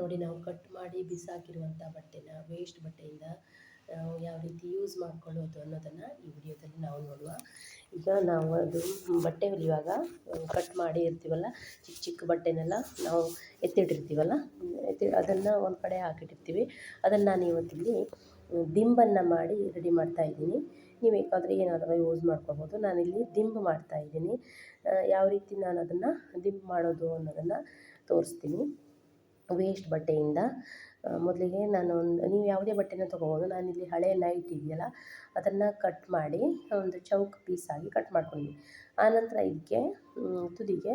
ನೋಡಿ ನಾವು ಕಟ್ ಮಾಡಿ ಬಿಸಾಕಿರುವಂಥ ಬಟ್ಟೆನ ವೇಸ್ಟ್ ಬಟ್ಟೆಯಿಂದ ಯಾವ ರೀತಿ ಯೂಸ್ ಮಾಡ್ಕೊಳ್ಳೋದು ಅನ್ನೋದನ್ನು ಈ ವಿಡಿಯೋದಲ್ಲಿ ನಾವು ನೋಡುವ. ಈಗ ನಾವು ಅದು ಬಟ್ಟೆ ಹೊಲಿಯುವಾಗ ಕಟ್ ಮಾಡಿ ಇರ್ತೀವಲ್ಲ, ಚಿಕ್ಕ ಚಿಕ್ಕ ಬಟ್ಟೆನೆಲ್ಲ ನಾವು ಎತ್ತಿಟ್ಟಿರ್ತೀವಲ್ಲ, ಎತ್ತಿ ಅದನ್ನು ಒಂದು ಕಡೆ ಹಾಕಿಟ್ಟಿರ್ತೀವಿ. ಅದನ್ನು ನಾನು ಇವತ್ತಿಲ್ಲಿ ದಿಂಬನ್ನು ಮಾಡಿ ರೆಡಿ ಮಾಡ್ತಾಯಿದ್ದೀನಿ ನೀವು ಬೇಕಾದರೆ ಏನಾದರೂ ಯೂಸ್ ಮಾಡ್ಕೊಬೋದು ನಾನಿಲ್ಲಿ ದಿಂಬು ಮಾಡ್ತಾಯಿದ್ದೀನಿ ಯಾವ ರೀತಿ ನಾನು ಅದನ್ನು ದಿಂಬು ಮಾಡೋದು ಅನ್ನೋದನ್ನು ತೋರಿಸ್ತೀನಿ. ವೇಸ್ಟ್ ಬಟ್ಟೆಯಿಂದ ಮೊದಲಿಗೆ ನಾನು ಒಂದು, ನೀವು ಯಾವುದೇ ಬಟ್ಟೆನ ತೊಗೋಬೋದು, ನಾನಿಲ್ಲಿ ಹಳೆ ನೈಟ್ ಇದೆಯಲ್ಲ, ಅದನ್ನು ಕಟ್ ಮಾಡಿ, ಒಂದು ಚೌಕ್ ಪೀಸಾಗಿ ಕಟ್ ಮಾಡ್ಕೊಂಡ್ವಿ. ಆನಂತರ ಇದಕ್ಕೆ ತುದಿಗೆ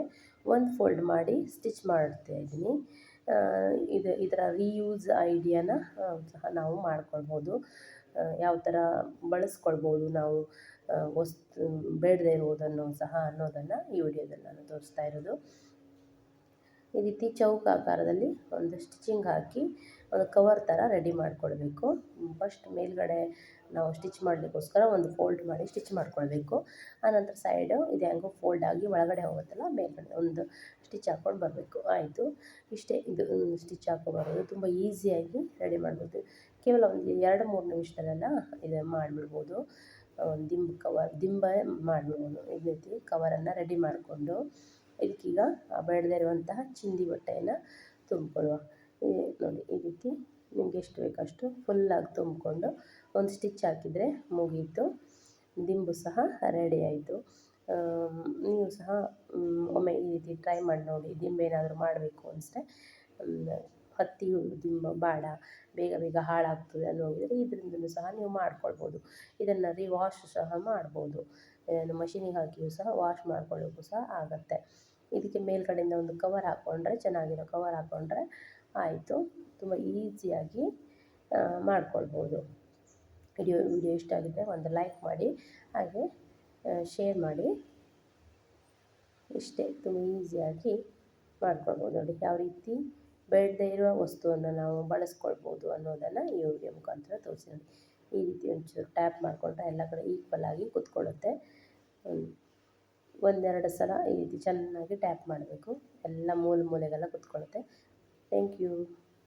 ಒಂದು ಫೋಲ್ಡ್ ಮಾಡಿ ಸ್ಟಿಚ್ ಮಾಡ್ತಾ ಇದ್ದೀನಿ. ಇದು ಇದರ ರೀಯೂಸ್ ಐಡಿಯಾನ ಸಹ ನಾವು ಮಾಡ್ಕೊಳ್ಬೋದು. ಯಾವ ಥರ ಬಳಸ್ಕೊಳ್ಬೋದು ನಾವು ವಸ್ತು, ಬೇಡದೇ ಇರುವುದನ್ನು ಸಹ ಅನ್ನೋದನ್ನು ಈ ವಿಡಿಯೋದಲ್ಲಿ ನಾನು ತೋರಿಸ್ತಾ ಇರೋದು. ಈ ರೀತಿ ಚೌಕ ಆಕಾರದಲ್ಲಿ ಒಂದು ಸ್ಟಿಚಿಂಗ್ ಹಾಕಿ ಒಂದು ಕವರ್ ಥರ ರೆಡಿ ಮಾಡಿಕೊಳ್ಬೇಕು. ಫಸ್ಟ್ ಮೇಲ್ಗಡೆ ನಾವು ಸ್ಟಿಚ್ ಮಾಡಲಿಕ್ಕೋಸ್ಕರ ಒಂದು ಫೋಲ್ಡ್ ಮಾಡಿ ಸ್ಟಿಚ್ ಮಾಡ್ಕೊಳ್ಬೇಕು. ಆನಂತರ ಸೈಡು ಇದು ಹೆಂಗೋ ಫೋಲ್ಡ್ ಆಗಿ ಒಳಗಡೆ ಹೋಗುತ್ತಲ್ಲ, ಮೇಲ್ಗಡೆ ಒಂದು ಸ್ಟಿಚ್ ಹಾಕ್ಕೊಂಡು ಬರಬೇಕು. ಆಯಿತು. ಇಷ್ಟೇ ಇದು ಸ್ಟಿಚ್ ಹಾಕ್ಕೊಬರೋದು ತುಂಬ ಈಸಿಯಾಗಿ ರೆಡಿ ಮಾಡ್ಬೋದು. ಕೇವಲ ಒಂದು ಎರಡು, ಮೂರು ನಿಮಿಷದಲ್ಲೆಲ್ಲ ಇದು ಮಾಡಿಬಿಡ್ಬೋದು. ದಿಂಬು ಕವರ್ ದಿಂಬ ಮಾಡಿಬಿಡ್ಬೋದು. ಈ ರೀತಿ ಕವರನ್ನು ರೆಡಿ ಮಾಡಿಕೊಂಡು ಇದಕ್ಕೀಗ ಬೇಡದೇ ಇರುವಂತಹ ಚಿಂದಿ ಬಟ್ಟೆಯನ್ನು ತುಂಬಿಕೊಳ್ಳುವ. ನೋಡಿ, ಈ ರೀತಿ ನಿಮ್ಗೆ ಎಷ್ಟು ಬೇಕಷ್ಟು ಫುಲ್ಲಾಗಿ ತುಂಬಿಕೊಂಡು ಒಂದು ಸ್ಟಿಚ್ ಹಾಕಿದರೆ ಮುಗೀತು. ದಿಂಬು ಸಹ ರೆಡಿ ಆಯಿತು. ನೀವು ಸಹ ಒಮ್ಮೆ ಈ ರೀತಿ ಟ್ರೈ ಮಾಡಿ ನೋಡಿ, ದಿಂಬು ಏನಾದರೂ ಮಾಡಬೇಕು ಅನಿಸಿದ್ರೆ ಹತ್ತಿ ದಿಂಬು ಬೇಡ, ಬೇಗ ಬೇಗ ಹಾಳಾಗ್ತದೆ ಅನ್ನೋಗಿದ್ರೆ ಇದರಿಂದಲೂ ಸಹ ನೀವು ಮಾಡ್ಕೊಳ್ಬೋದು. ಇದನ್ನು ರಿವಾಶ್ ಸಹ ಮಾಡ್ಬೋದು. ಮಷೀನಿಗೆ ಹಾಕಿಯೂ ಸಹ ವಾಶ್ ಮಾಡ್ಕೊಳ್ಳೋಕ್ಕೂ ಸಹ ಆಗುತ್ತೆ. ಇದಕ್ಕೆ ಮೇಲ್ಗಡೆಯಿಂದ ಒಂದು ಕವರ್ ಹಾಕ್ಕೊಂಡ್ರೆ ಚೆನ್ನಾಗಿರೋ ಕವರ್ ಹಾಕ್ಕೊಂಡ್ರೆ ಆಯಿತು. ತುಂಬ ಈಸಿಯಾಗಿ ಮಾಡ್ಕೊಳ್ಬೋದು. ವಿಡಿಯೋ ವಿಡಿಯೋ ಇಷ್ಟ ಆಗಿದ್ದರೆ ಒಂದು ಲೈಕ್ ಮಾಡಿ, ಹಾಗೆ ಶೇರ್ ಮಾಡಿ. ಇಷ್ಟೇ, ತುಂಬ ಈಸಿಯಾಗಿ ಮಾಡ್ಕೊಳ್ಬೋದು. ನೋಡಿ, ಯಾವ ರೀತಿ ಬೇಡದೇ ಇರುವ ವಸ್ತುವನ್ನು ನಾವು ಬಳಸ್ಕೊಳ್ಬೋದು ಅನ್ನೋದನ್ನು ಈ ವಿಡಿಯೋ ಮುಖಾಂತರ ತೋರಿಸಿ ಈ ರೀತಿ ಒಂಚೂರು ಟ್ಯಾಪ್ ಮಾಡಿಕೊಂಡ್ರೆ ಎಲ್ಲ ಕಡೆ ಈಕ್ವಲ್ ಆಗಿ ಕೂತ್ಕೊಳ್ಳುತ್ತೆ. ಒಂದೆರಡು ಸಲ ಈ ರೀತಿ ಚೆನ್ನಾಗಿ ಟ್ಯಾಪ್ ಮಾಡಬೇಕು. ಎಲ್ಲ ಮೂಲೆ ಮೂಲೆಗೆಲ್ಲ ಕೂತ್ಕೊಳ್ಳುತ್ತೆ. Thank you